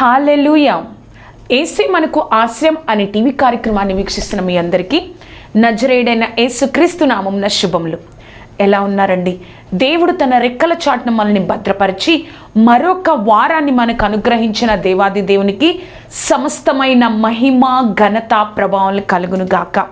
Hallelujah. ఏసే మనకు ఆశ్రయం అనే టీవీ కార్యక్రమాన్ని వీక్షిస్తున్న మీ అందరికీ నజరేడైన ఏసుక్రీస్తు నామం శుభములు. ఎలా ఉన్నారండి? దేవుడు తన రెక్కల చాటున మనల్ని భద్రపరిచి మరొక వారాన్ని మనకు అనుగ్రహించిన దేవాది దేవునికి సమస్తమైన మహిమ ఘనత ప్రభావాలు కలుగును గాక.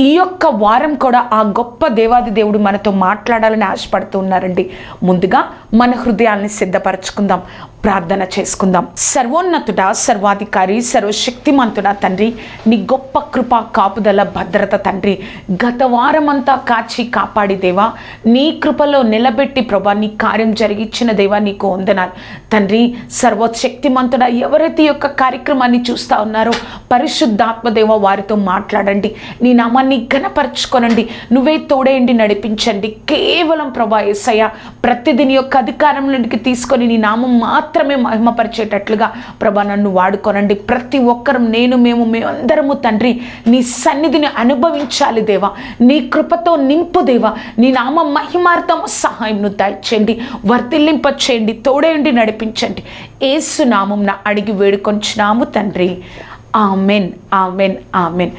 ఈ యొక్క వారం కూడా ఆ గొప్ప దేవాది దేవుడు మనతో మాట్లాడాలని ఆశపడుతూ ఉన్నారండి. ముందుగా మన హృదయాల్ని సిద్ధపరచుకుందాం. ప్రార్థన చేసుకుందాం. సర్వోన్నతుడ సర్వాధికారి సర్వశక్తిమంతుడ తండ్రి నీ గొప్ప కృప కాపుదల భద్రత తండ్రి గత వారమంతా కాచి కాపాడి దేవా నీ కృపలో నిలబెట్టి ప్రభా నీ కార్యం జరిగించిన దేవా నీకు వందనాలు. తండ్రి సర్వశక్తిమంతుడ ఎవరైతే యొక్క కార్యక్రమాన్ని చూస్తా ఉన్నారో పరిశుద్ధాత్మదేవ వారితో మాట్లాడండి. నీ నామాన్ని ఘనపరచుకోనండి. నువ్వే తోడేయండి నడిపించండి. కేవలం ప్రభా ఎస్సయ్య ప్రతిదిని యొక్క అధికారంలోనికి తీసుకొని నీ నామం మాత్రమే మహిమపరిచేటట్లుగా ప్రభా నన్ను వాడుకోనండి. ప్రతి ఒక్కరం నేను మేము మేమందరము తండ్రి నీ సన్నిధిని అనుభవించాలి దేవా. నీ కృపతో నింపు దేవా. నీ నామ మహిమార్థం సహాయంను దాయిచేయండి. వర్తిల్లింప చేయండి తోడేయండి నడిపించండి. ఏసు నామం అడిగి వేడుకొంచున్నాము తండ్రి. Amen amen amen.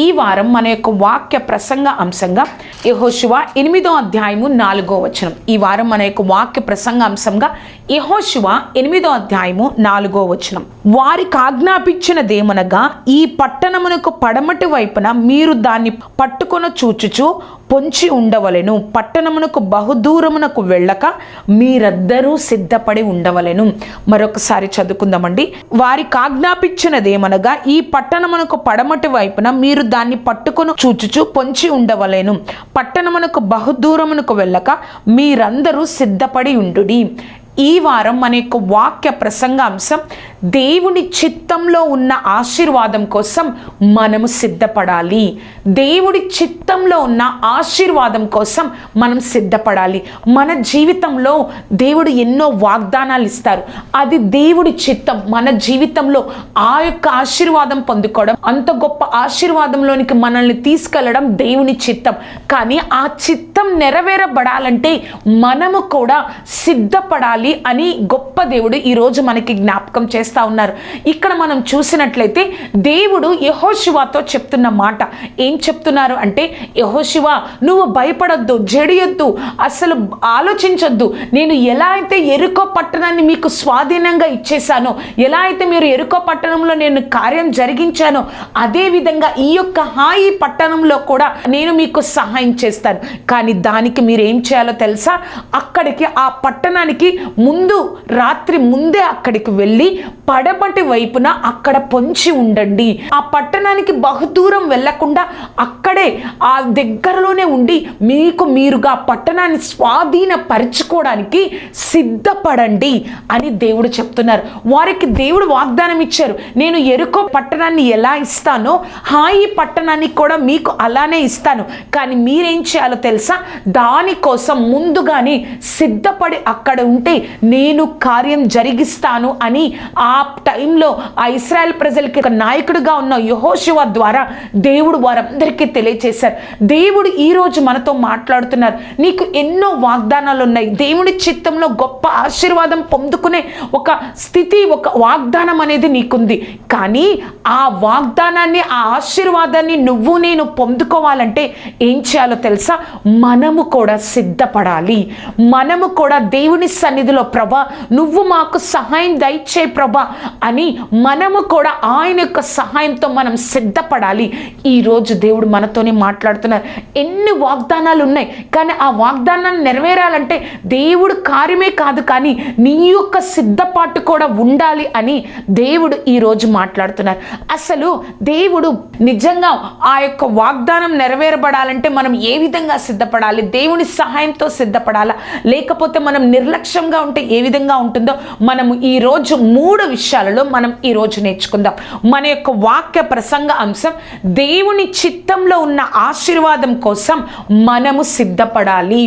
ఈ వారం మన యొక్క వాక్య ప్రసంగ అంశంగా యహోశివ ఎనిమిదో అధ్యాయము నాలుగో వచనం. ఈ వారం మన యొక్క వాక్య ప్రసంగ అంశంగా యహోశివ ఎనిమిదో అధ్యాయము నాలుగో వచనం. వారికి ఆజ్ఞాపించినదేమనగా ఈ పట్టణమునకు పడమటి వైపున మీరు దాన్ని పట్టుకొన చూచుచు పొంచి ఉండవలెను. పట్టణమునకు బహుదూరమునకు వెళ్ళక మీరద్దరూ సిద్ధపడి ఉండవలెను. మరొకసారి చదువుకుందామండి. వారికి ఆజ్ఞాపించినదేమనగా ఈ పట్టణమునకు పడమటి వైపున మీరు దాన్ని పట్టుకొని చూచుచు పొంచి ఉండవలేను. పట్టణమునకు బహుదూరమునకు వెళ్ళక మీరందరూ సిద్ధపడి ఉండుడి. ఈ వారం మన యొక్క వాక్య ప్రసంగాంశం దేవుని చిత్తంలో ఉన్న ఆశీర్వాదం కోసం మనము సిద్ధపడాలి. దేవుడి చిత్తంలో ఉన్న ఆశీర్వాదం కోసం మనం సిద్ధపడాలి. మన జీవితంలో దేవుడు ఎన్నో వాగ్దానాలు ఇస్తారు. అది దేవుడి చిత్తం. మన జీవితంలో ఆ యొక్క ఆశీర్వాదం పొందుకోవడం అంత గొప్ప ఆశీర్వాదంలోనికి మనల్ని తీసుకెళ్ళడం దేవుని చిత్తం. కానీ ఆ చిత్తం నెరవేరబడాలంటే మనము కూడా సిద్ధపడాలి అని గొప్ప దేవుడు ఈరోజు మనకి జ్ఞాపకం చేస్తా ఉన్నారు. ఇక్కడ మనం చూసినట్లయితే దేవుడు యహోశివాతో చెప్తున్న మాట. ఏం చెప్తున్నారు అంటే యహోశివ నువ్వు భయపడొద్దు జడియొద్దు అసలు ఆలోచించొద్దు. నేను ఎలా అయితే ఎరుకో పట్టణాన్ని మీకు స్వాధీనంగా ఇచ్చేసానో ఎలా అయితే మీరు ఎరుకో పట్టణంలో నేను కార్యం జరిగించానో అదే విధంగా ఈ యొక్క హాయి పట్టణంలో కూడా నేను మీకు సహాయం చేస్తాను. కానీ దానికి మీరు ఏం చేయాలో తెలుసా? అక్కడికి ఆ పట్టణానికి ముందు రాత్రి ముందే అక్కడికి వెళ్ళి పడమటి వైపున అక్కడ పొంచి ఉండండి. ఆ పట్టణానికి బహుదూరం వెళ్ళకుండా అక్కడే ఆ దగ్గరలోనే ఉండి మీకు మీరుగా పట్టణాన్ని స్వాధీనపరచుకోవడానికి సిద్ధపడండి అని దేవుడు చెప్తున్నారు. వారికి దేవుడు వాగ్దానం ఇచ్చారు. నేను ఎరుకో పట్టణాన్ని ఎలా ఇస్తానో హాయి పట్టణాన్ని కూడా మీకు అలానే ఇస్తాను. కానీ మీరేం చేయాలో తెలుసా? దానికోసం ముందుగానే సిద్ధపడి అక్కడ ఉంటే నేను కార్యం జరిగిస్తాను అని ఆ ఆ టైంలో ఆ ఇస్రాయల్ ప్రజలకి ఒక నాయకుడిగా ఉన్న యహోశివ ద్వారా దేవుడు వారందరికీ తెలియచేశారు. దేవుడు ఈరోజు మనతో మాట్లాడుతున్నారు. నీకు ఎన్నో వాగ్దానాలు ఉన్నాయి. దేవుడి చిత్తంలో గొప్ప ఆశీర్వాదం పొందుకునే ఒక స్థితి ఒక వాగ్దానం అనేది నీకుంది. కానీ ఆ వాగ్దానాన్ని ఆ ఆశీర్వాదాన్ని నువ్వు నేను పొందుకోవాలంటే ఏం చేయాలో తెలుసా? మనము కూడా సిద్ధపడాలి. మనము కూడా దేవుని సన్నిధిలో ప్రభా నువ్వు మాకు సహాయం దయచే ప్రభా. అని మనము కూడా ఆయన యొక్క సహాయంతో మనం సిద్ధపడాలి. ఈరోజు దేవుడు మనతోనే మాట్లాడుతున్నారు. ఎన్ని వాగ్దానాలు ఉన్నాయి? కానీ ఆ వాగ్దానాన్ని నెరవేరాలంటే దేవుడు కార్యమే కాదు కానీ నీ యొక్క సిద్ధపాటు కూడా ఉండాలి అని దేవుడు ఈరోజు మాట్లాడుతున్నారు. అసలు దేవుడు నిజంగా ఆ యొక్క వాగ్దానం నెరవేరబడాలంటే మనం ఏ విధంగా సిద్ధపడాలి? దేవుని సహాయంతో సిద్ధపడాలా? లేకపోతే మనం నిర్లక్ష్యంగా ఉంటే ఏ విధంగా ఉంటుందో? మనము ఈరోజు మూడు విషయాలలో మనం ఈరోజు నేర్చుకుందాం. మన యొక్క వాక్య ప్రసంగ అంశం దేవుని చిత్తంలో ఉన్న ఆశీర్వాదం కోసం మనము సిద్ధపడాలి.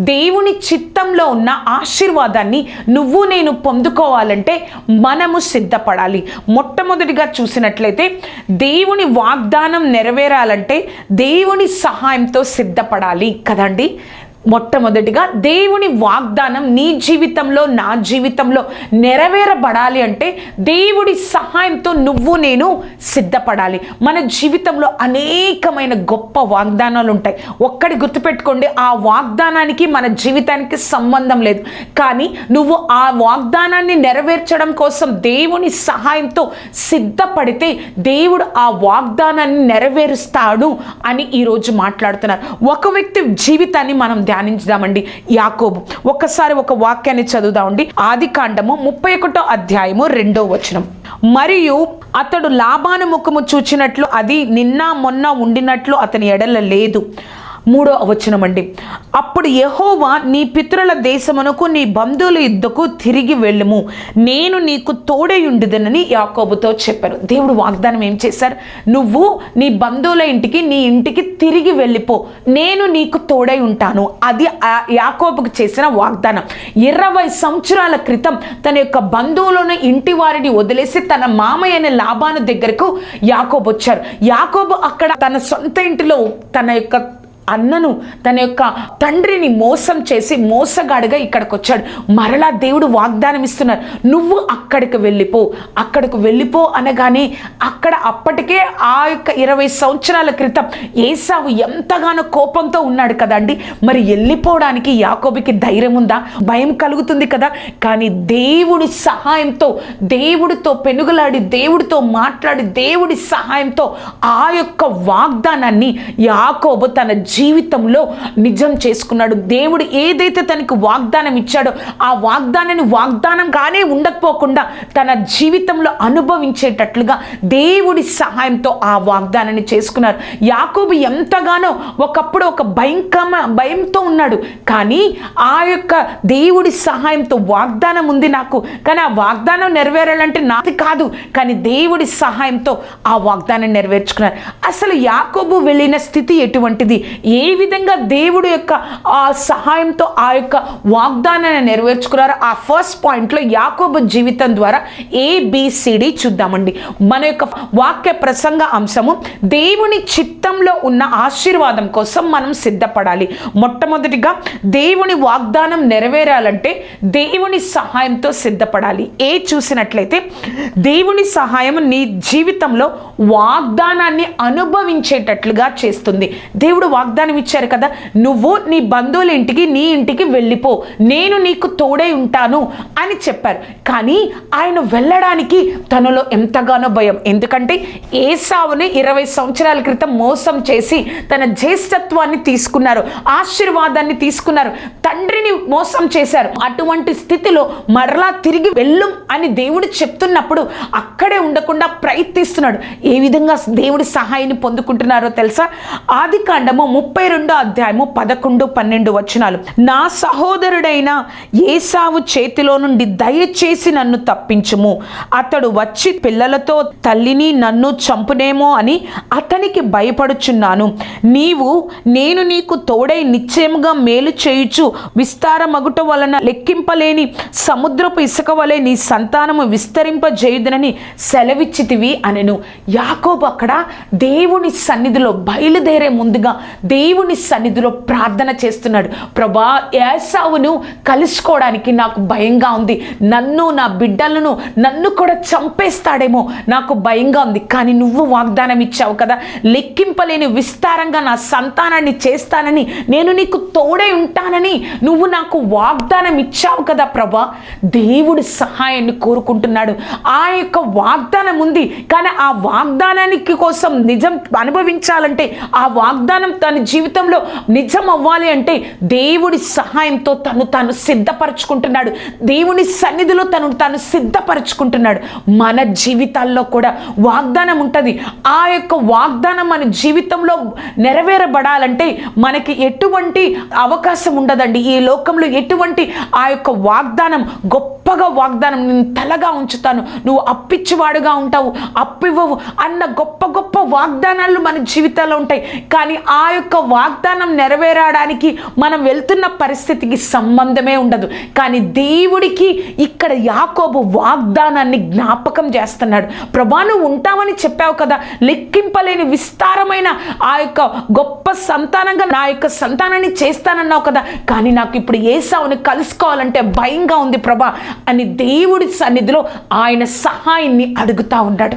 దేవుని చిత్తంలో ఉన్న ఆశీర్వాదాన్ని నువ్వు నేను పొందుకోవాలంటే మనము సిద్ధపడాలి. మొట్టమొదటిగా చూసినట్లయితే దేవుని వాగ్దానం నెరవేరాలంటే దేవుని సహాయంతో సిద్ధపడాలి కదండి? మొట్టమొదటిగా దేవుని వాగ్దానం నీ జీవితంలో నా జీవితంలో నెరవేరబడాలి అంటే దేవుడి సహాయంతో నువ్వు నేను సిద్ధపడాలి. మన జీవితంలో అనేకమైన గొప్ప వాగ్దానాలు ఉంటాయి. ఒక్కడి గుర్తుపెట్టుకోండి ఆ వాగ్దానానికి మన జీవితానికి సంబంధం లేదు. కానీ నువ్వు ఆ వాగ్దానాన్ని నెరవేర్చడం కోసం దేవుని సహాయంతో సిద్ధపడితే దేవుడు ఆ వాగ్దానాన్ని నెరవేరుస్తాడు అని ఈరోజు మాట్లాడుతున్నారు. ఒక వ్యక్తి జీవితాన్ని మనం ధ్యానించుదామండి. యాకోబు ఒక్కసారి ఒక వాక్యాన్ని చదువుదామండి. ఆది కాండము ముప్పై ఒకటో అధ్యాయము రెండో వచనం. మరియు అతడు లాభాను ముఖము చూచినట్లు అది నిన్న మొన్న ఉండినట్లు అతని ఎడల లేదు. మూడో అవచనం అండి. అప్పుడు యహోవా నీ పితరుల దేశమునకు నీ బంధువుల యుద్ధకు తిరిగి వెళ్ళుము. నేను నీకు తోడై యాకోబుతో చెప్పారు. దేవుడు వాగ్దానం ఏం చేశారు? నువ్వు నీ బంధువుల ఇంటికి నీ ఇంటికి తిరిగి వెళ్ళిపో. నేను నీకు తోడై ఉంటాను అది ఆ యాకోబుకు చేసిన వాగ్దానం. ఇరవై సంవత్సరాల క్రితం తన యొక్క బంధువులను ఇంటి వారిని వదిలేసి తన మామయ్య అనే లాభాను దగ్గరకు యాకోబు వచ్చారు. యాకోబు అక్కడ తన సొంత ఇంటిలో తన యొక్క అన్నను తన యొక్క తండ్రిని మోసం చేసి మోసగాడిగా ఇక్కడికి వచ్చాడు మరలా దేవుడు వాగ్దానం ఇస్తున్నారు నువ్వు అక్కడికి వెళ్ళిపో అక్కడికి వెళ్ళిపో అనగానే అక్కడ అప్పటికే ఆ యొక్క ఇరవై సంవత్సరాల క్రితం ఏసావు ఎంతగానో కోపంతో ఉన్నాడు కదండి మరి వెళ్ళిపోవడానికి యాకోబికి ధైర్యం ఉందా? భయం కలుగుతుంది కదా. కానీ దేవుడి సహాయంతో దేవుడితో పెనుగులాడి దేవుడితో మాట్లాడి దేవుడి సహాయంతో ఆ యొక్క వాగ్దానాన్ని యాకోబు తన జీవితంలో నిజం చేసుకున్నాడు. దేవుడు ఏదైతే తనకు వాగ్దానం ఇచ్చాడో ఆ వాగ్దానాన్ని వాగ్దానంగానే ఉండకపోకుండా తన జీవితంలో అనుభవించేటట్లుగా దేవుడి సహాయంతో ఆ వాగ్దానాన్ని చేసుకున్నారు. యాకోబు ఎంతగానో ఒకప్పుడు ఒక భయంకర భయంతో ఉన్నాడు. కానీ ఆ యొక్క దేవుడి సహాయంతో వాగ్దానం ఉంది నాకు. కానీ ఆ వాగ్దానం నెరవేరాలంటే నాది కాదు. కానీ దేవుడి సహాయంతో ఆ వాగ్దానం నెరవేర్చుకున్నారు. అసలు యాకోబు వెళ్ళిన స్థితి ఎటువంటిది? ఏ విధంగా దేవుడు యొక్క ఆ సహాయంతో ఆ యొక్క వాగ్దానాన్ని నెరవేర్చుకున్నారో ఆ ఫస్ట్ పాయింట్లో యాకోబు జీవితం ద్వారా ఏబిసిడి చూద్దామండి. మన యొక్క వాక్య ప్రసంగ అంశము దేవుని చిత్తంలో ఉన్న ఆశీర్వాదం కోసం మనం సిద్ధపడాలి. మొట్టమొదటిగా దేవుని వాగ్దానం నెరవేరాలంటే దేవుని సహాయంతో సిద్ధపడాలి. ఏ చూసినట్లయితే దేవుని సహాయం నీ జీవితంలో వాగ్దానాన్ని అనుభవించేటట్లుగా చేస్తుంది. దేవుడు వాగ్దానం ఇచ్చారు కదా నువ్వు నీ బంధువుల ఇంటికి నీ ఇంటికి వెళ్ళిపో నేను నీకు తోడై ఉంటాను అని చెప్పారు. కానీ ఆయన వెళ్ళడానికి తనలో ఎంతగానో భయం. ఎందుకంటే ఏసావుని ఇరవై సంవత్సరాల క్రితం మోసం చేసి తన జ్యేష్ఠత్వాన్ని తీసుకున్నారు ఆశీర్వాదాన్ని తీసుకున్నారు తండ్రిని మోసం చేశారు. అటువంటి స్థితిలో మరలా తిరిగి వెళ్ళు అని దేవుడు చెప్తున్నప్పుడు అక్కడే ఉండకుండా ప్రయత్నిస్తున్నాడు. ఏ విధంగా దేవుడి సహాయాన్ని పొందుకుంటున్నారో తెలుసా? ఆది కాండము ముప్పై రెండో అధ్యాయము పదకొండు పన్నెండు వచనాలు. నా సహోదరుడైన ఏసావు చేతిలో నుండి దయచేసి నన్ను తప్పించుము. అతడు వచ్చి పిల్లలతో తల్లిని నన్ను చంపునేమో అని అతనికి భయపడుచున్నాను. నీవు నేను నీకు తోడై నిశ్చయముగా మేలు చేయుచు విస్తారమగుట వలన లెక్కింపలేని సముద్రపు ఇసుక వలె నీ సంతానము విస్తరింపజేయుదనని సెలవిచ్చితివి అనెను. యాకోబు అక్కడ దేవుని సన్నిధిలో బయలుదేరే ముందుగా దేవుని సన్నిధిలో ప్రార్థన చేస్తున్నాడు. ప్రభా ఏసావును కలుసుకోవడానికి నాకు భయంగా ఉంది. నన్ను నా బిడ్డలను నన్ను కూడా చంపేస్తాడేమో నాకు భయంగా ఉంది. కానీ నువ్వు వాగ్దానం ఇచ్చావు కదా. లెక్కింపలేని విస్తారంగా నా సంతానాన్ని చేస్తానని నేను నీకు తోడై ఉంటానని నువ్వు నాకు వాగ్దానం ఇచ్చావు కదా ప్రభా. దేవుడి సహాయాన్ని కోరుకుంటున్నాడు. ఆ యొక్క వాగ్దానం ఉంది. కానీ ఆ వాగ్దానానికి కోసం నిజం అనుభవించాలంటే ఆ వాగ్దానం తన జీవితంలో నిజం అవ్వాలి అంటే దేవుడి సహాయంతో తను తాను సిద్ధపరచుకుంటున్నాడు. దేవుని సన్నిధిలో తను తాను సిద్ధపరచుకుంటున్నాడు. మన జీవితాల్లో కూడా వాగ్దానం ఉంటుంది. ఆ యొక్క వాగ్దానం మన జీవితంలో నెరవేరబడాలంటే మనకి ఎటువంటి అవకాశం ఉండదండి. ఈ లోకంలో ఎటువంటి ఆ యొక్క వాగ్దానం గొప్పగా వాగ్దానం నేను తలగా ఉంచుతాను. నువ్వు అప్పిచ్చివాడుగా ఉంటావు అప్పివ్వవు అన్న గొప్ప గొప్ప వాగ్దానాలు మన జీవితాల్లో ఉంటాయి. కానీ ఆ యొక్క యొక్క వాగ్దానం నెరవేరడానికి మనం వెళ్తున్న పరిస్థితికి సంబంధమే ఉండదు. కానీ దేవుడికి ఇక్కడ యాకోబు వాగ్దానాన్ని జ్ఞాపకం చేస్తున్నాడు. ప్రభా నువ్వు ఉంటావని చెప్పావు కదా. లెక్కింపలేని విస్తారమైన ఆ యొక్క గొప్ప సంతానంగా నా యొక్క సంతానాన్ని చేస్తానన్నావు కదా. కానీ నాకు ఇప్పుడు ఏసావుని కలుసుకోవాలంటే భయంగా ఉంది ప్రభా అని దేవుడి సన్నిధిలో ఆయన సహాయాన్ని అడుగుతా ఉన్నాడు.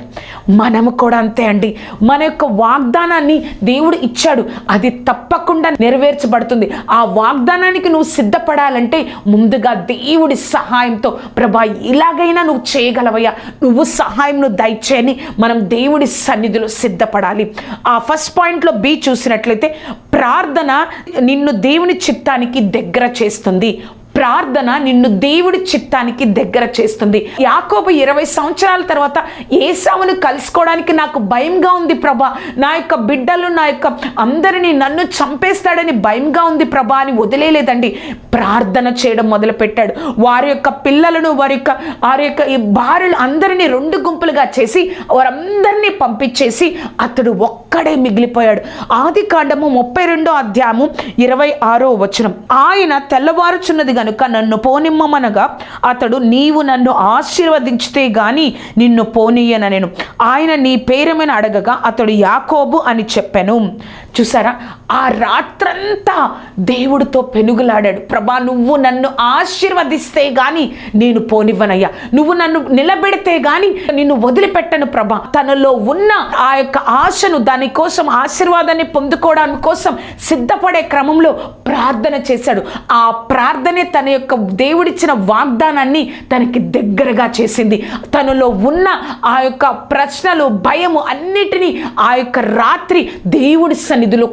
మనము కూడా అంతే అండి. మన యొక్క వాగ్దానాన్ని దేవుడు ఇచ్చాడు. అది అది తప్పకుండా నెరవేర్చబడుతుంది. ఆ వాగ్దానానికి నువ్వు సిద్ధపడాలంటే ముందుగా దేవుడి సహాయంతో ప్రభా ఇలాగైనా నువ్వు చేయగలవయ్యా. నువ్వు సహాయం దయచేయని మనం దేవుడి సన్నిధిలో సిద్ధపడాలి. ఆ ఫస్ట్ పాయింట్లో బి చూసినట్లయితే ప్రార్థన నిన్ను దేవుని చిత్తానికి దగ్గర చేస్తుంది. ప్రార్థన నిన్ను దేవుడి చిత్తానికి దగ్గర చేస్తుంది. యాకోబు ఇరవై సంవత్సరాల తర్వాత ఏసావును కలుసుకోవడానికి నాకు భయంగా ఉంది ప్రభా. నా యొక్క బిడ్డలు నా యొక్క అందరినీ నన్ను చంపేస్తాడని భయంగా ఉంది ప్రభా అని వదిలేలేదండి ప్రార్థన చేయడం మొదలుపెట్టాడు. వారి యొక్క పిల్లలను వారి యొక్క వారి యొక్క ఈ భార్యలు అందరినీ రెండు గుంపులుగా చేసి వారందరినీ పంపించేసి అతడు ఒక్కడే మిగిలిపోయాడు. ఆది కాండము ముప్పై రెండో అధ్యాయము ఇరవై ఆరో వచనం. ఆయన తెల్లవారుచున్నది గనుక నన్ను పోనిమ్మనగా అతడు నీవు నన్ను ఆశీర్వదించితే గాని నిన్ను పోనీయన నేను. ఆయన నీ పేరమైన అడగగా అతడు యాకోబు అని చెప్పాను. చూసారా? ఆ రాత్రంతా దేవుడితో పెనుగులాడాడు. ప్రభా నువ్వు నన్ను ఆశీర్వదిస్తే గాని నేను పోనివ్వనయ్యా. నువ్వు నన్ను నిలబెడితే గాని నిన్ను వదిలిపెట్టను ప్రభా. తనలో ఉన్న ఆ యొక్క ఆశను దానికోసం ఆశీర్వాదాన్ని పొందుకోవడానికి కోసం సిద్ధపడే క్రమంలో ప్రార్థన చేశాడు. ఆ ప్రార్థనే తన యొక్క దేవుడిచ్చిన వాగ్దానాన్ని తనకి దగ్గరగా చేసింది. తనలో ఉన్న ఆ యొక్క ప్రశ్నలు భయము అన్నిటినీ ఆ యొక్క రాత్రి దేవుడి సన్నిధిలో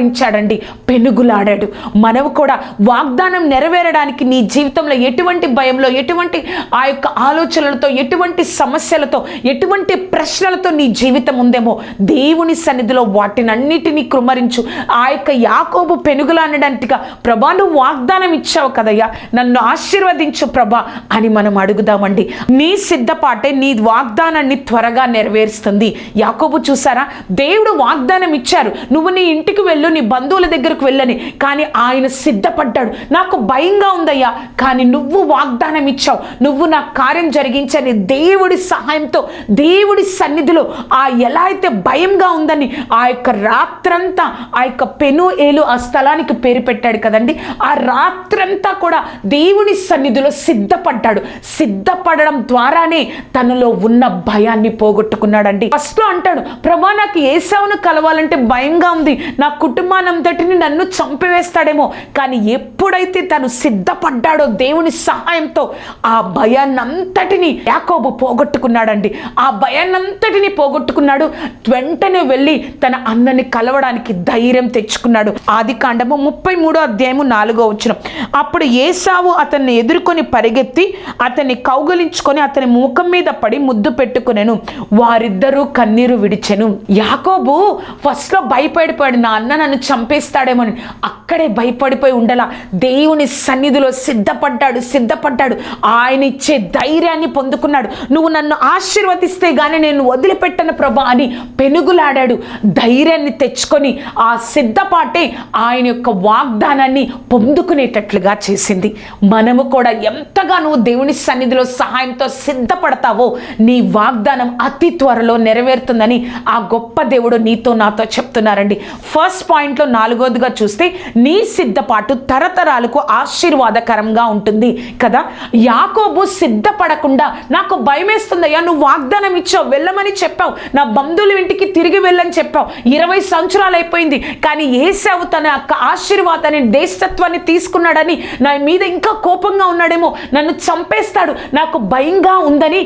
కృమ్మరించాడండి పెనుగులాడాడు. మనము కూడా వాగ్దానం నెరవేరడానికి నీ జీవితంలో ఎటువంటి భయంలో ఎటువంటి ఆ యొక్క ఆలోచనలతో ఎటువంటి సమస్యలతో ఎటువంటి ప్రశ్నలతో నీ జీవితం ఉందేమో దేవుని సన్నిధిలో వాటినన్నిటినీ కృమరించు. ఆ యొక్క యాకోబు పెనుగులాడడానికి ప్రభా నువ్వు వాగ్దానం ఇచ్చావు కదయ్యా. నన్ను ఆశీర్వదించు ప్రభా అని మనం అడుగుదామండి. నీ సిద్ధపాటే నీ వాగ్దానాన్ని త్వరగా నెరవేరుస్తుంది. యాకోబు చూసారా? దేవుడు వాగ్దానం ఇచ్చారు. నువ్వు నీ ఇంటికి వెళ్ళు నీ బంధువుల దగ్గరకు వెళ్ళని కానీ ఆయన సిద్ధపడ్డాడు. నాకు భయంగా ఉందయ్యా కానీ నువ్వు వాగ్దానం ఇచ్చావు. నువ్వు నా కార్యం జరిగించని దేవుడి సహాయంతో దేవుడి సన్నిధిలో ఆ ఎలా అయితే భయంగా ఉందని ఆ యొక్క రాత్రంతా ఆ యొక్క పెను ఏలు ఆ స్థలానికి పేరు పెట్టాడు కదండి. ఆ రాత్రంతా కూడా దేవుని సన్నిధిలో సిద్ధపడ్డాడు. సిద్ధపడడం ద్వారానే తనలో ఉన్న భయాన్ని పోగొట్టుకున్నాడండి. ఫస్ట్లో అంటాడు ప్రభా నాకు ఏసావును కలవాలంటే భయంగా ఉంది. నా కుటుంబ కుటుంబానంతటిని నన్ను చంపివేస్తాడేమో. కానీ ఎప్పుడైతే తను సిద్ధపడ్డాడో దేవుని సహాయంతో ఆ భయాన్నంతటిని యాకోబు పోగొట్టుకున్నాడండి. ఆ భయాన్నంతటిని పోగొట్టుకున్నాడు. వెంటనే వెళ్ళి తన అన్నని కలవడానికి ధైర్యం తెచ్చుకున్నాడు. ఆది కాండము ముప్పై మూడో అధ్యాయము నాలుగో వచ్చిన అప్పుడు ఏసావు అతన్ని ఎదుర్కొని పరిగెత్తి అతన్ని కౌగలించుకొని అతని ముఖం మీద పడి ముద్దు పెట్టుకునేను. వారిద్దరూ కన్నీరు విడిచెను. యాకోబు ఫస్ట్లో భయపడిపోయాడు. నా అన్న నన్ను చంపేస్తాడేమోని అక్కడే భయపడిపోయి ఉండలా. దేవుని సన్నిధిలో సిద్ధపడ్డాడు సిద్ధపడ్డాడు. ఆయన ఇచ్చే ధైర్యాన్ని పొందుకున్నాడు. నువ్వు నన్ను ఆశీర్వదిస్తే గానీ నేను వదిలిపెట్టను ప్రభా అని పెనుగులాడాడు. ధైర్యాన్ని తెచ్చుకొని ఆ సిద్ధపాటే ఆయన యొక్క వాగ్దానాన్ని పొందుకునేటట్లుగా చేసింది. మనము కూడా ఎంతగా నువ్వు దేవుని సన్నిధిలో సహాయంతో సిద్ధపడతావో నీ వాగ్దానం అతి త్వరలో నెరవేరుతుందని ఆ గొప్ప దేవుడు నీతో నాతో చెప్తున్నారండి. ఫస్ట్ పాయింట్లో నాలుగోదిగా చూస్తే నీ సిద్ధపాటు తరతరాలకు ఆశీర్వాదకరంగా ఉంటుంది కదా? యాకోబు సిద్ధపడకుండా నాకు భయమేస్తుందయ్యా నువ్వు వాగ్దానం ఇచ్చావు వెళ్ళమని చెప్పావు నా బంధువుల ఇంటికి తిరిగి వెళ్ళని చెప్పావు ఇరవై సంవత్సరాలు అయిపోయింది కానీ ఏసావు తన యొక్క ఆశీర్వాదాన్ని దేశత్వాన్ని తీసుకున్నాడని నా మీద ఇంకా కోపంగా ఉన్నాడేమో నన్ను చంపేస్తాడు నాకు భయంగా ఉందని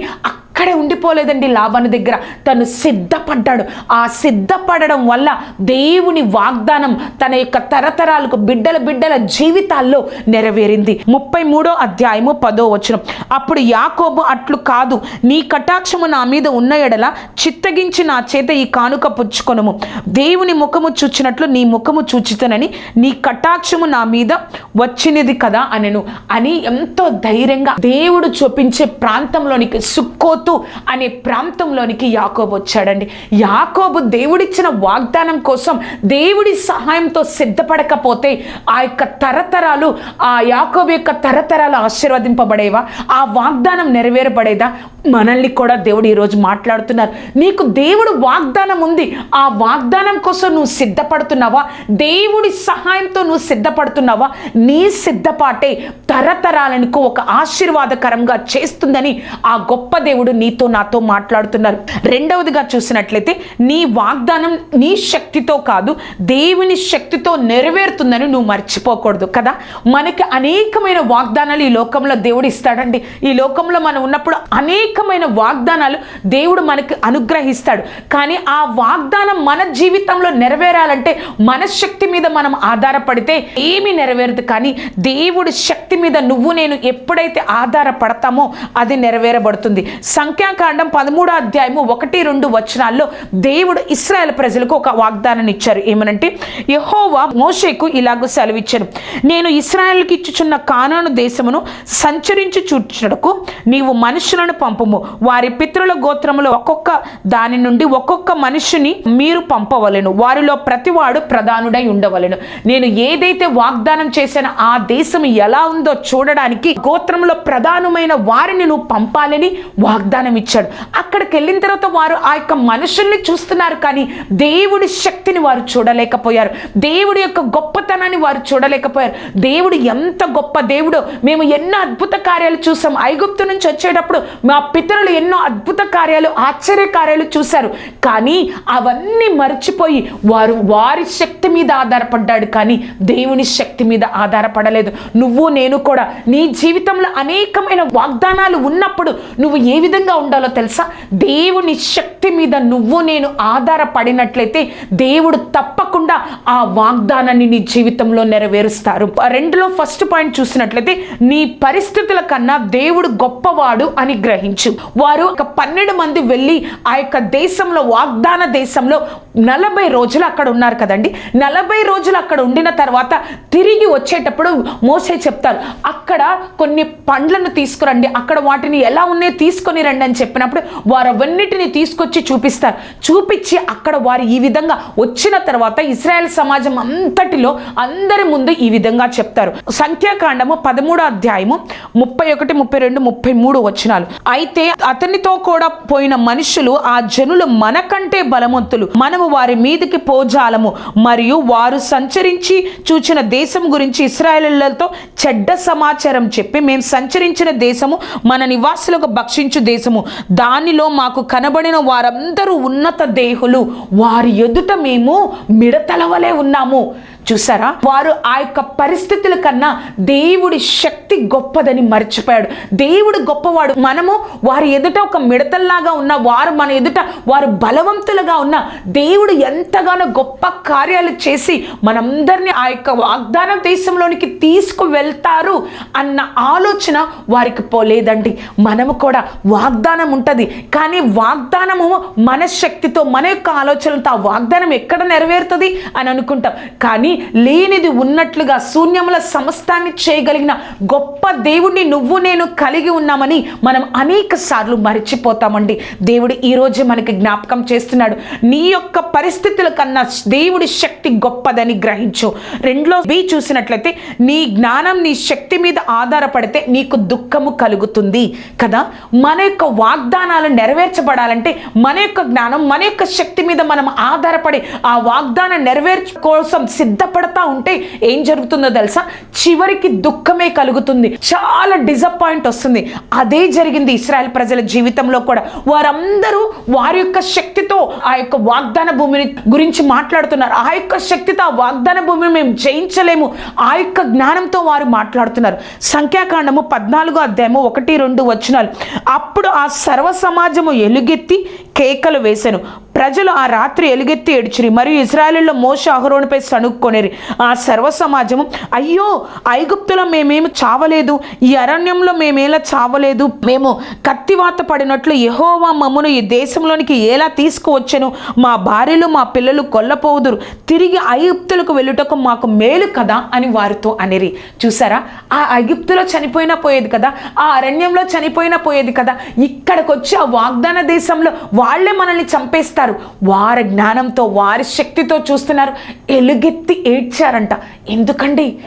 అక్కడే ఉండిపోలేదండి లాభాని దగ్గర. తను సిద్ధపడ్డాడు. ఆ సిద్ధపడడం వల్ల దేవుని వాగ్దానం తన యొక్క తరతరాలకు బిడ్డల బిడ్డల జీవితాల్లో నెరవేరింది. ముప్పై మూడో అధ్యాయము పదో వచనం. అప్పుడు యాకోబు అట్లు కాదు నీ కటాక్షము నా మీద ఉన్న ఎడల చిత్తగించి నా చేత ఈ కానుక పుచ్చుకొనము. దేవుని ముఖము చూచినట్లు నీ ముఖము చూచితనని నీ కటాక్షము నా మీద వచ్చినది కదా అనెను. అని ఎంతో ధైర్యంగా దేవుడు చూపించే ప్రాంతంలోనికి సుక్కోతు అనే ప్రాంతంలోనికి యాకోబు వచ్చాడండి. యాకోబు దేవుడిచ్చిన వాగ్దానం కోసం దేవుడి సహాయంతో సిద్ధపడకపోతే ఆ యొక్క తరతరాలు ఆ యాకోబు యొక్క తరతరాలు ఆశీర్వదింపబడేవా? ఆ వాగ్దానం నెరవేరబడేదా? మనల్ని కూడా దేవుడు ఈరోజు మాట్లాడుతున్నారు. నీకు దేవుడు వాగ్దానం ఉంది. ఆ వాగ్దానం కోసం నువ్వు సిద్ధపడుతున్నావా? దేవుడి సహాయంతో నువ్వు సిద్ధపడుతున్నావా? నీ సిద్ధపాటే తరతరాలకు ఒక ఆశీర్వాదకరంగా చేస్తుందని ఆ గొప్ప దేవుడు నీతో నాతో మాట్లాడుతున్నారు. రెండవదిగా చూసినట్లయితే నీ వాగ్దానం నీ శక్తితో కాదు దేవుని శక్తితో నెరవేరుతుందని నువ్వు మర్చిపోకూడదు కదా? మనకి అనేకమైన వాగ్దానాలు ఈ లోకంలో దేవుడు ఇస్తాడండి. ఈ లోకంలో మనం ఉన్నప్పుడు అనేకమైన వాగ్దానాలు దేవుడు మనకి అనుగ్రహిస్తాడు. కానీ ఆ వాగ్దానం మన జీవితంలో నెరవేరాలంటే మన శక్తి మీద మనం ఆధారపడితే ఏమీ నెరవేరదు. కానీ దేవుడి శక్తి మీద నువ్వు నేను ఎప్పుడైతే ఆధారపడతామో అది నెరవేరబడుతుంది. సంఖ్యాకాండం పదమూడో అధ్యాయము ఒకటి రెండు వచనాల్లో దేవుడు ఇస్రాయల్ ప్రజలకు ఒక వాగ్దానం ఇచ్చారు. ఏమనంటే యహోవా మోషేకు ఇలాగ సెలవిచ్చాను నేను ఇస్రాయల్కి ఇచ్చుచున్న కానాను దేశమును సంచరించి చూచుటకు నీవు మనుషులను పంపము. వారి పితృల గోత్రములో ఒక్కొక్క దాని నుండి ఒక్కొక్క మనిషిని మీరు పంపవలెను. వారిలో ప్రతివాడు ప్రధానుడై ఉండవలెను. నేను ఏదైతే వాగ్దానం చేశానో ఆ దేశం ఎలా ఉందో చూడడానికి గోత్రంలో ప్రధానమైన వారిని నువ్వు పంపాలని వాగ్దానం ఇచ్చాడు. అక్కడికి వెళ్ళిన తర్వాత వారు ఆ యొక్క మనుషుల్ని చూస్తున్నారు కానీ దేవుడి శక్తిని వారు చూడలేకపోయారు. దేవుడి యొక్క గొప్పతనాన్ని వారు చూడలేకపోయారు. దేవుడు ఎంత గొప్ప దేవుడో. మేము ఎన్నో అద్భుత కార్యాలు చూసాం. ఐగుప్తు నుంచి వచ్చేటప్పుడు మా పితరులు ఎన్నో అద్భుత కార్యాలు ఆశ్చర్య కార్యాలు చూశారు. కానీ అవన్నీ మర్చిపోయి వారు వారి శక్తి మీద ఆధారపడ్డాడు కానీ దేవుని శక్తి మీద ఆధారపడలేదు. నువ్వు నేను కూడా నీ జీవితంలో అనేకమైన వాగ్దానాలు ఉన్నప్పుడు నువ్వు ఏ విధంగా ఉండాలో తెలుసా? దేవుని శక్తి మీద నువ్వు నేను ఆధారపడినట్లయితే దేవుడు తప్పకుండా ఆ వాగ్దానాన్ని నీ జీవితంలో నెరవేరుస్తారు. రెండులో ఫస్ట్ పాయింట్ చూసినట్లయితే నీ పరిస్థితుల కన్నా దేవుడు గొప్పవాడు అని గ్రహించు. వారు ఒక పన్నెండు మంది వెళ్ళి ఆ యొక్క దేశంలో వాగ్దాన దేశంలో నలభై రోజులు అక్కడ ఉన్నారు కదండి. నలభై రోజులు అక్కడ ఉండిన తర్వాత తిరిగి వచ్చేటప్పుడు మోసే చెప్తారు అక్కడ కొన్ని పండ్లను తీసుకురండి. అక్కడ వాటిని ఎలా ఉన్నాయో? తీసుకొని రండి. అని చెప్పినప్పుడు వారు అవన్నిటిని తీసుకొచ్చి చూపిస్తారు. చూపించి అక్కడ వారు ఈ విధంగా వచ్చిన తర్వాత ఇస్రాయెల్ సమాజం అంతటిలో అందరి ముందు ఈ విధంగా చెప్తారు. సంఖ్యాకాండము పదమూడో అధ్యాయము ముప్పై ఒకటి ముప్పై రెండు ముప్పై మూడు వచనాలు. అయితే అతనితో కూడా పోయిన మనుషులు ఆ జనులు మనకంటే బలవంతులు. మనము వారి మీదకి పోజాలము. మరియు వారు సంచరించి చూచిన దేశం గురించి ఇస్రాయలతో చెడ్డ సమాచారం చెప్పి మేము సంచరించిన దేశము మన నివాసులకు భక్షించు దేశం దేశము. దానిలో మాకు కనబడిన వారందరూ ఉన్నత దేహులు. వారి ఎదుట మేము మిడతలవలే ఉన్నాము. చూసారా? వారు ఆ యొక్క పరిస్థితుల కన్నా దేవుడి శక్తి గొప్పదని మర్చిపోయాడు. దేవుడు గొప్పవాడు. మనము వారి ఎదుట ఒక మిడతల్లాగా ఉన్న వారు మన ఎదుట వారు బలవంతులుగా ఉన్న దేవుడు ఎంతగానో గొప్ప కార్యాలు చేసి మనందరినీ ఆ యొక్క వాగ్దాన దేశంలోనికి తీసుకువెళ్తారు అన్న ఆలోచన వారికి పోలేదండి. మనము కూడా వాగ్దానం ఉంటుంది. కానీ వాగ్దానము మన శక్తితో మన యొక్క ఆలోచనలతో ఆ వాగ్దానం ఎక్కడ నెరవేరుతుంది అని అనుకుంటాం. కానీ లేనిది ఉన్నట్లుగా శూన్యముల సమస్తాన్ని చేయగలిగిన గొప్ప దేవుణ్ణి నువ్వు నేను కలిగి ఉన్నామని మనం అనేక సార్లు మర్చిపోతామండి. దేవుడు ఈరోజు మనకి జ్ఞాపకం చేస్తున్నాడు. నీ యొక్క పరిస్థితుల కన్నా దేవుడి శక్తి గొప్పదని గ్రహించు. రెండులో బి చూసినట్లయితే నీ జ్ఞానం నీ శక్తి మీద ఆధారపడితే నీకు దుఃఖము కలుగుతుంది కదా? మన యొక్క వాగ్దానాలు నెరవేర్చబడాలంటే మన యొక్క జ్ఞానం మన యొక్క శక్తి మీద మనం ఆధారపడి ఆ వాగ్దానం నెరవేర్చు కోసం బాధపడతా ఉంటే ఏం జరుగుతుందో తెలుసా? చివరికి దుఃఖమే కలుగుతుంది. చాలా డిసప్పాయింట్ వస్తుంది. అదే జరిగింది ఇస్రాయల్ ప్రజల జీవితంలో కూడా. వారందరూ వారి యొక్క శక్తితో ఆ యొక్క వాగ్దాన భూమిని గురించి మాట్లాడుతున్నారు. ఆ యొక్క శక్తితో ఆ వాగ్దాన భూమిని మేము జయించలేము. ఆ యొక్క జ్ఞానంతో వారు మాట్లాడుతున్నారు. సంఖ్యాకాండము పద్నాలుగు అధ్యాయము ఒకటి రెండు వచనాలు. అప్పుడు ఆ సర్వ సమాజము ఎలుగెత్తి కేకలు వేశాను ప్రజలు ఆ రాత్రి ఎలుగెత్తి ఏడ్చిరి. మరియు ఇజ్రాయేలీలో మోస అహరోనిపై సణుక్కొని కొనిరి ఆ సర్వ సమాజము అయ్యో ఐగుప్తులో మేమేమి చావలేదు ఈ అరణ్యంలో మేమేలా చావలేదు మేము కత్తివాత పడినట్లు యహోవా మమ్మను ఈ దేశంలోనికి ఎలా తీసుకువచ్చెను? మా భార్యలు మా పిల్లలు కొల్లపోదురు తిరిగి ఐగుప్తులకు వెళ్ళుటకు మాకు మేలు కదా అని వారితో అనిరి. చూసారా? ఆ ఐగుప్తులో చనిపోయినా పోయేది కదా ఆ అరణ్యంలో చనిపోయినా పోయేది కదా ఇక్కడికి వచ్చి ఆ వాగ్దాన దేశంలో వాళ్ళే మనల్ని చంపేస్తారు. వారి జ్ఞానంతో వారి శక్తితో చూస్తున్నారు. ఎలుగెత్తి ఏడ్చారంట. ఎందుకండి?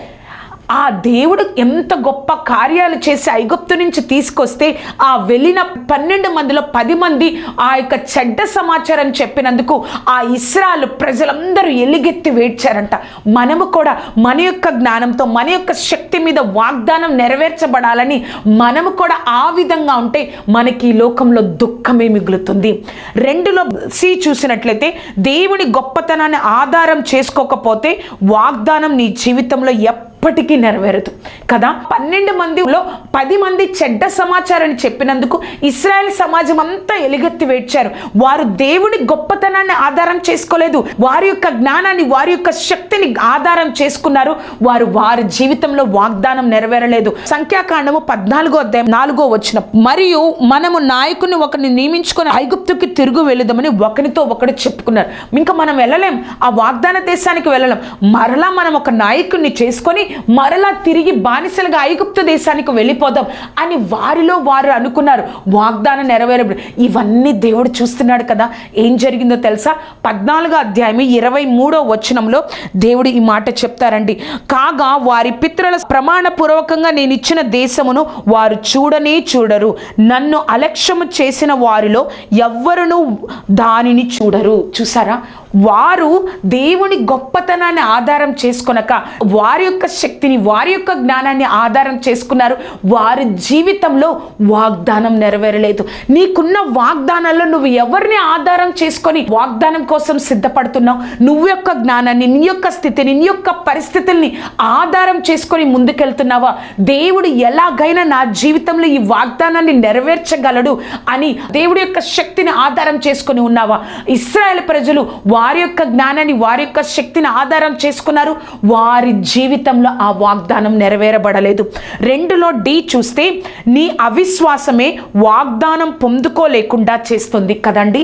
ఆ దేవుడు ఎంత గొప్ప కార్యాలు చేసి ఐగుప్తు నుంచి తీసుకొస్తే ఆ వెళ్ళిన పన్నెండు మందిలో పది మంది ఆ యొక్క చెడ్డ సమాచారం చెప్పినందుకు ఆ ఇస్రాలు ప్రజలందరూ ఎలుగెత్తి వేడ్చారంట. మనము కూడా మన యొక్క జ్ఞానంతో మన యొక్క శక్తి మీద వాగ్దానం నెరవేర్చబడాలని మనము కూడా ఆ విధంగా ఉంటే మనకి ఈ లోకంలో దుఃఖమే మిగులుతుంది. రెండులో సి చూసినట్లయితే దేవుని గొప్పతనాన్ని ఆధారం చేసుకోకపోతే వాగ్దానం నీ జీవితంలో ఎప్పటికీ నెరవేరదు. కదా? పన్నెండు మందిలో పది మంది చెడ్డ సమాచారాన్ని చెప్పినందుకు ఇస్రాయల్ సమాజం అంతా ఎలుగెత్తి వేడ్చారు. వారు దేవుడి గొప్పతనాన్ని ఆధారం చేసుకోలేదు. వారి యొక్క జ్ఞానాన్ని వారి యొక్క శక్తిని ఆధారం చేసుకున్నారు. వారు వారి జీవితంలో వాగ్దానం నెరవేరలేదు. సంఖ్యాకాండము పద్నాలుగో అధ్యాయం నాలుగో వచ్చిన మరియు మనము నాయకుని ఒకరిని నియమించుకొని ఐగుప్తుకి తిరుగు వెళుదామని ఒకరితో ఒకడు చెప్పుకున్నారు. ఇంకా మనం వెళ్ళలేం. ఆ వాగ్దాన దేశానికి వెళ్ళలేం. మరలా మనం ఒక నాయకుడిని చేసుకొని మరలా తిరిగి బానిసలుగా ఐగుప్తు దేశానికి వెళ్ళిపోదాం అని వారిలో వారు అనుకున్నారు. వాగ్దానం నెరవేరబడి ఇవన్నీ దేవుడు చూస్తున్నాడు కదా. ఏం జరిగిందో తెలుసా? పద్నాలుగో అధ్యాయం ఇరవై మూడో వచనంలో దేవుడు ఈ మాట చెప్తారండి. కాగా వారి పిత్రుల ప్రమాణపూర్వకంగా నేను ఇచ్చిన దేశమును వారు చూడనే చూడరు. నన్ను అలక్ష్యము చేసిన వారిలో ఎవ్వరును దానిని చూడరు. చూసారా? వారు దేవుని గొప్పతనాన్ని ఆధారం చేసుకొనక వారి యొక్క శక్తిని వారి యొక్క జ్ఞానాన్ని ఆధారం చేసుకున్నారు. వారి జీవితంలో వాగ్దానం నెరవేరలేదు. నీకున్న వాగ్దానాల్లో నువ్వు ఎవరిని ఆధారం చేసుకొని వాగ్దానం కోసం సిద్ధపడుతున్నావు? నువ్వు యొక్క జ్ఞానాన్ని నీ యొక్క స్థితిని నీ యొక్క పరిస్థితుల్ని ఆధారం చేసుకొని ముందుకెళ్తున్నావా? దేవుడు ఎలాగైనా నా జీవితంలో ఈ వాగ్దానాన్ని నెరవేర్చగలడు అని దేవుడి యొక్క శక్తిని ఆధారం చేసుకొని ఉన్నావా? ఇస్రాయల్ ప్రజలు వారి యొక్క జ్ఞానాన్ని వారి యొక్క శక్తిని ఆధారం చేసుకున్నారు. వారి జీవితంలో ఆ వాగ్దానం నెరవేరబడలేదు. రెండులో డి చూస్తే నీ అవిశ్వాసమే వాగ్దానం పొందుకోలేకుండా చేస్తుంది కదండి.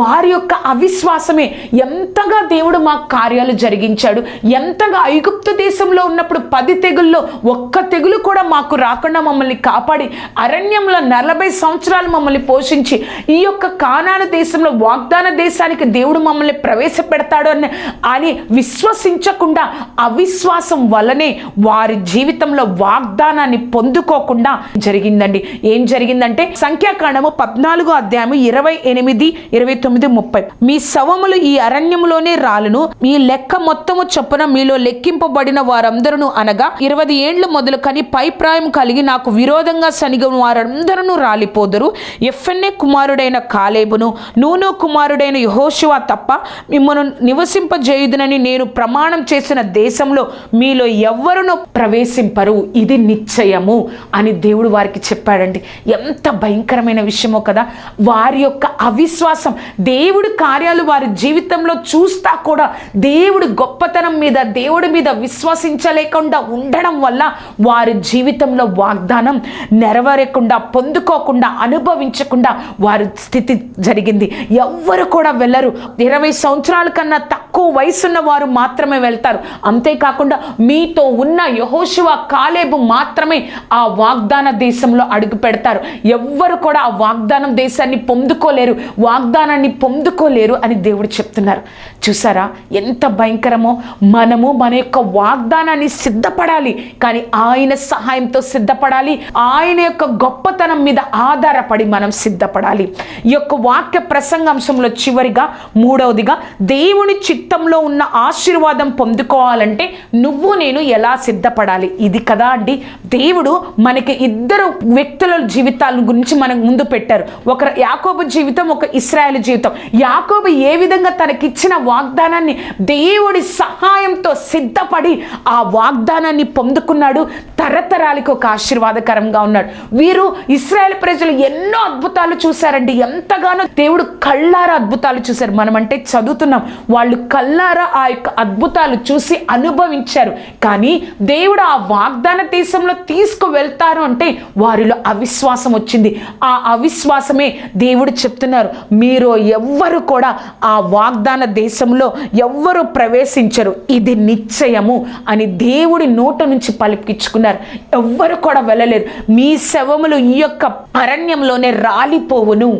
వారి యొక్క అవిశ్వాసమే ఎంతగా దేవుడు మా కార్యాలు జరిగించాడు. ఎంతగా ఐగుప్తు దేశంలో ఉన్నప్పుడు పది తెగుల్లో ఒక్క తెగులు కూడా మాకు రాకుండా మమ్మల్ని కాపాడి అరణ్యంలో నలభై సంవత్సరాలు మమ్మల్ని పోషించి ఈ యొక్క కానాను దేశంలో వాగ్దాన దేశానికి దేవుడు మమ్మల్ని ప్రవేశపెడతాడు అని అని విశ్వసించకుండా అవిశ్వాసం వల్లనే వారి జీవితంలో వాగ్దానాన్ని పొందుకోకుండా జరిగిందండి. ఏం జరిగిందంటే సంఖ్యాకాండము పద్నాలుగో అధ్యాయము ఇరవై ఎనిమిది ఇరవై తొమ్మిది ముప్పై. మీ శవములు ఈ అరణ్యములోనే రాలును. మీ లెక్క మొత్తము చొప్పున మీలో లెక్కింపబడిన వారందరూ అనగా ఇరవై ఏండ్లు మొదలుకని పైప్రాయం కలిగి నాకు విరోధంగా సనిగిన వారందరూ రాలిపోదురు. ఎఫ్ఎన్ఏ కుమారుడైన కాలేబును నూనో కుమారుడైన యహోశివా తప్ప మిమ్మను నివసింపజేయుదునని నేను ప్రమాణం చేసిన దేశంలో మీలో ఎవ్వరును ప్రవేశింపరు. ఇది నిశ్చయము అని దేవుడు వారికి చెప్పాడండి. ఎంత భయంకరమైన విషయమో కదా. వారి యొక్క అవిశ్వాసం దేవుడి కార్యాలు వారి జీవితంలో చూస్తా కూడా దేవుడి గొప్పతనం మీద దేవుడి మీద విశ్వసించలేకుండా ఉండడం వల్ల వారి జీవితంలో వాగ్దానం నెరవేరకుండా పొందుకోకుండా అనుభవించకుండా వారి స్థితి జరిగింది. ఎవ్వరు కూడా వెళ్ళరు. ఇరవై సంవత్సరాలు కన్నా తక్కువ వయసున్న వారు మాత్రమే వెళ్తారు. అంతేకాకుండా మీతో ఉన్న యహోశివ కాలేబు మాత్రమే ఆ వాగ్దాన దేశంలో అడుగు పెడతారు. ఎవ్వరు కూడా ఆ వాగ్దానం దేశాన్ని పొందుకోలేరు వాగ్దానాన్ని పొందుకోలేరు అని దేవుడు చెప్తున్నారు. చూసారా? ఎంత భయంకరమో. మనము మన యొక్క వాగ్దానాన్ని సిద్ధపడాలి కానీ ఆయన సహాయంతో సిద్ధపడాలి ఆయన యొక్క గొప్పతనం మీద ఆధారపడి మనం సిద్ధపడాలి. ఈ యొక్క వాక్య ప్రసంగాంశంలో చివరిగా మూడవదిగా దేవుని చిత్తంలో ఉన్న ఆశీర్వాదం పొందుకోవాలంటే నువ్వు నేను ఎలా సిద్ధపడాలి? ఇది కదా అండి. దేవుడు మనకి ఇద్దరు వ్యక్తుల జీవితాల గురించి మనకు ముందు పెట్టారు. ఒక యాకోబు జీవితం ఒక ఇస్రాయల్ జీవితం. యాకోబు ఏ విధంగా తనకిచ్చిన వాగ్దానాన్ని దేవుడి సహాయంతో సిద్ధపడి ఆ వాగ్దానాన్ని పొందుకున్నాడు? తరతరాలకి ఒక ఆశీర్వాదకరంగా ఉన్నాడు. వీరు ఇస్రాయల్ ప్రజలు ఎన్నో అద్భుతాలు చూశారండి. ఎంతగానో దేవుడు కళ్ళార అద్భుతాలు చూశారు. మనం అంటే చదువుతున్నాం వాళ్ళు కల్లారా ఆ యొక్క అద్భుతాలు చూసి అనుభవించారు. కానీ దేవుడు ఆ వాగ్దాన దేశంలో తీసుకువెళ్తారు అంటే వారిలో అవిశ్వాసం వచ్చింది. ఆ అవిశ్వాసమే దేవుడు చెప్తున్నారు. మీరు ఎవ్వరు కూడా ఆ వాగ్దాన దేశంలో ఎవ్వరు ప్రవేశించరు. ఇది నిశ్చయము అని దేవుడి నోట నుంచి పలికించుకున్నారు. ఎవ్వరు కూడా వెళ్ళలేరు మీ శవములు ఈ యొక్క అరణ్యంలోనే రాలిపోవును.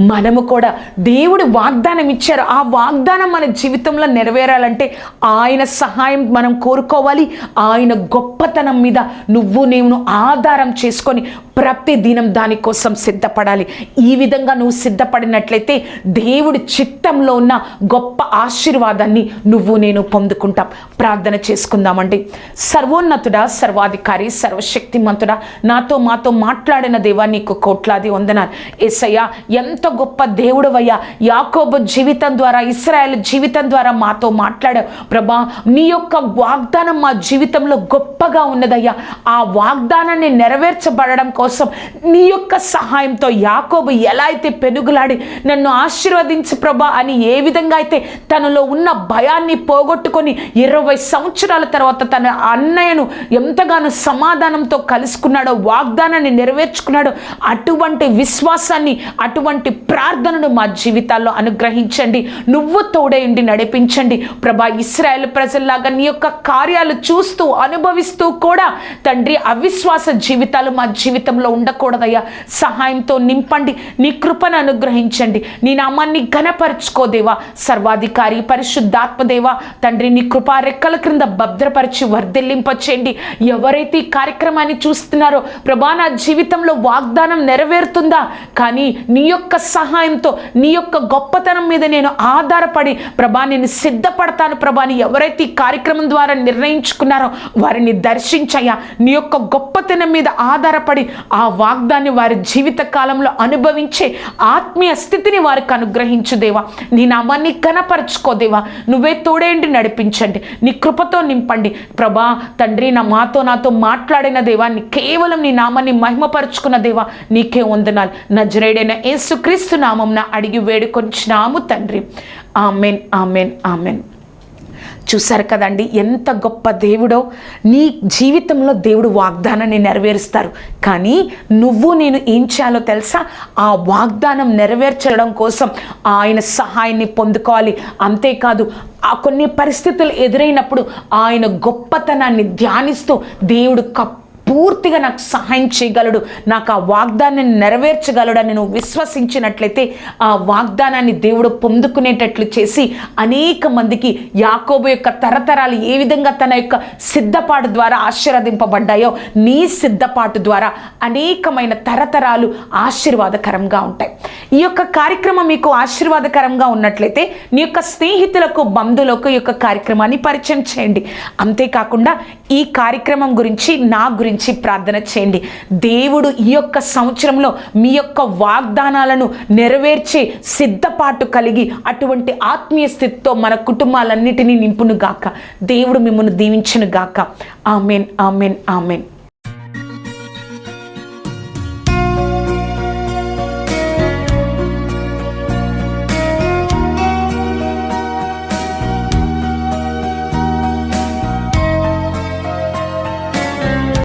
మనము కూడా దేవుడు వాగ్దానం ఇచ్చారు. ఆ వాగ్దానం మన జీవితంలో నెరవేరాలంటే ఆయన సహాయం మనం కోరుకోవాలి. ఆయన గొప్పతనం మీద నువ్వు నేను ఆధారం చేసుకొని ప్రతి దినం దానికోసం సిద్ధపడాలి. ఈ విధంగా నువ్వు సిద్ధపడినట్లయితే దేవుడి చిత్తంలో ఉన్న గొప్ప ఆశీర్వాదాన్ని నువ్వు నేను పొందుకుంటాం. ప్రార్థన చేసుకుందామండి. సర్వోన్నతుడా సర్వాధికారి సర్వశక్తిమంతుడా నాతో మాతో మాట్లాడిన దేవా నీకు కోట్లాది వందనాలు. ఏసయ్యా ఎంత గొప్ప దేవుడవయ్యా. యాకోబు జీవితం ద్వారా ఇస్రాయల్ జీవితం ద్వారా మాతో మాట్లాడావు ప్రభా నీ యొక్క వాగ్దానం మా జీవితంలో గొప్పగా ఉన్నదయ్యా. ఆ వాగ్దానాన్ని నెరవేర్చబడడం కోసం నీ యొక్క సహాయంతో యాకోబు ఎలా అయితే పెనుగులాడి నన్ను ఆశీర్వదించు ప్రభా అని ఏ విధంగా అయితే తనలో ఉన్న భయాన్ని పోగొట్టుకొని ఇరవై సంవత్సరాల తర్వాత తన అన్నయ్యను ఎంతగానో సమాధానంతో కలుసుకున్నాడో వాగ్దానాన్ని నెరవేర్చుకున్నాడో అటువంటి విశ్వాసాన్ని అటువంటి ప్రార్థనను మా జీవితాల్లో అనుగ్రహించండి. నువ్వు తోడయండి నడిపించండి. ప్రభా ఇస్రాయల్ ప్రజల్లాగా నీ యొక్క కార్యాలు చూస్తూ అనుభవిస్తూ కూడా తండ్రి అవిశ్వాస జీవితాలు మా జీవితంలో ఉండకూడదయ్యా. సహాయంతో నింపండి. నీ కృపను అనుగ్రహించండి. నీ నామాన్ని ఘనపరుచుకోదేవా సర్వాధికారి పరిశుద్ధాత్మదేవా తండ్రి నీ కృపా రెక్కల క్రింద భద్రపరిచి వర్ధిల్లింపచేయండి ఎవరైతే ఈ కార్యక్రమాన్ని చూస్తున్నారో ప్రభా నా జీవితంలో వాగ్దానం నెరవేరుతుందా? కానీ నీ యొక్క సహాయంతో నీ యొక్క గొప్పతనం మీద నేను ఆధారపడి ప్రభా నేను సిద్ధపడతాను ప్రభాని ఎవరైతే ఈ కార్యక్రమం ద్వారా నిర్ణయించుకున్నారో వారిని దర్శించయ్యా. నీ యొక్క గొప్పతనం మీద ఆధారపడి ఆ వాగ్దాన్ని వారి జీవిత కాలంలో అనుభవించే ఆత్మీయ స్థితిని వారికి అనుగ్రహించు దేవా. నీ నామాన్ని కనపరచుకోదేవా నువ్వే తోడేంటి నడిపించండి. నీ కృపతో నింపండి. ప్రభా తండ్రి నా మాతో నాతో మాట్లాడిన దేవా నీ కేవలం నీ నామాన్ని మహిమపరుచుకున్న దేవా నీకే వందనాలు. నజరేడైన క్రీస్తు నామంన అడిగి వేడుకొంచినాము తండ్రి. Amen amen amen. చూశారు కదండి ఎంత గొప్ప దేవుడో. నీ జీవితంలో దేవుడు వాగ్దానాన్ని నెరవేరుస్తారు. కానీ నువ్వు నేను ఏం చేయాలో తెలుసా? ఆ వాగ్దానం నెరవేర్చడం కోసం ఆయన సహాయాన్ని పొందుకోవాలి. అంతేకాదు ఆ కొన్ని పరిస్థితులు ఎదురైనప్పుడు ఆయన గొప్పతనాన్ని ధ్యానిస్తూ దేవుడు కప్ప పూర్తిగా నాకు సహాయం చేయగలడు. నాకు ఆ వాగ్దానాన్ని నెరవేర్చగలడని నువ్వు విశ్వసించినట్లయితే ఆ వాగ్దానాన్ని దేవుడు పొందుకునేటట్లు చేసి అనేక మందికి యాకోబు యొక్క తరతరాలు ఏ విధంగా తన యొక్క సిద్ధపాటు ద్వారా ఆశీర్వదింపబడ్డాయో నీ సిద్ధపాటు ద్వారా అనేకమైన తరతరాలు ఆశీర్వాదకరంగా ఉంటాయి. ఈ యొక్క కార్యక్రమం మీకు ఆశీర్వాదకరంగా ఉన్నట్లయితే నీ యొక్క స్నేహితులకు బంధువులకు ఈ యొక్క కార్యక్రమాన్ని పరిచయం చేయండి. అంతేకాకుండా ఈ కార్యక్రమం గురించి నా గురించి గురించి ప్రార్థన చేయండి. దేవుడు ఈ యొక్క సంవత్సరంలో మీ యొక్క వాగ్దానాలను నెరవేర్చి సిద్ధపాటు కలిగి అటువంటి ఆత్మీయ స్థితితో మన కుటుంబాలన్నిటినీ నింపును గాక దేవుడు మిమ్మల్ని దీవించును గాక ఆమెన్ ఆమెన్ ఆమెన్.